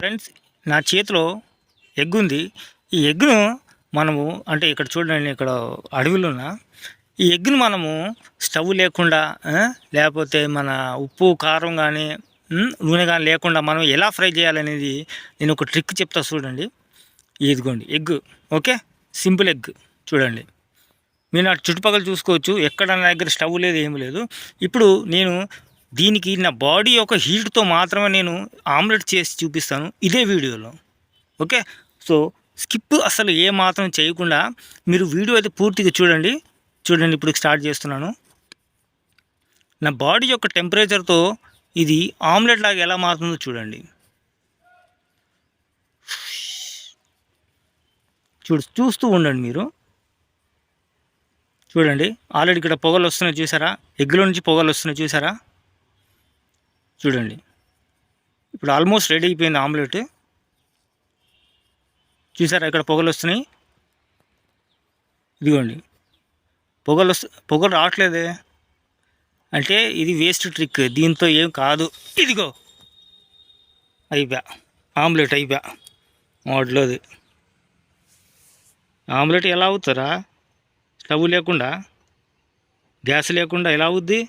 Friends నా చేతిలో egg ఉంది ఈ ఎగ్ను మనము అంటే ఇక్కడ చూడండి ఇక్కడ అడవిలో ఈ ఎగ్ను మనము స్టవ్ లేకుండా లేకపోతే మన ఉప్పు కారం కానీ నూనె కానీ లేకుండా మనం ఎలా ఫ్రై చేయాలనేది నేను ఒక ట్రిక్ చెప్తా చూడండి. ఇదిగోండి ఎగ్ ఓకే? సింపుల్ ఎగ్ చూడండి. మీరు నా చుట్టుపక్కల చూసుకోవచ్చు ఎక్కడ నా దగ్గర స్టవ్ లేదు ఏమి లేదు. ఇప్పుడు నేను దీనికి నా బాడీ యొక్క హీట్తో మాత్రమే నేను ఆమ్లెట్ చేసి చూపిస్తాను ఇదే వీడియోలో. ఓకే? సో స్కిప్ అసలు ఏ మాత్రం చేయకుండా మీరు వీడియో అయితే పూర్తిగా చూడండి. చూడండి ఇప్పుడు స్టార్ట్ చేస్తున్నాను. నా బాడీ యొక్క టెంపరేచర్తో ఇది ఆమ్లెట్ లాగా ఎలా మారుతుందో చూడండి. చూడు చూస్తూ ఉండండి మీరు. చూడండి ఆల్రెడీ ఇక్కడ పొగలు వస్తున్నాయి చూసారా? ఎగ్గులో నుంచి పొగలు వస్తున్నాయి చూసారా? చూడండి. ఇప్పుడు ఆల్మోస్ట్ రెడీ అయిపోయింది ఆమ్లెట్. చూసారా ఇక్కడ పొగలు వస్తున్నాయి? ఇదిగోండి. పొగలు వస్తు పొగలు రావట్లేదే. అంటే ఇది వేస్ట్ ట్రిక్ దీంతో ఏం కాదు. ఇదిగో. అయిపోయా. ఆమ్లెట్ అయిపోయా. వాటిలోది ఆమ్లెట్ ఎలా అవుతారా? స్టవ్ లేకుండా? గ్యాస్ లేకుండా ఎలా అవుద్ది?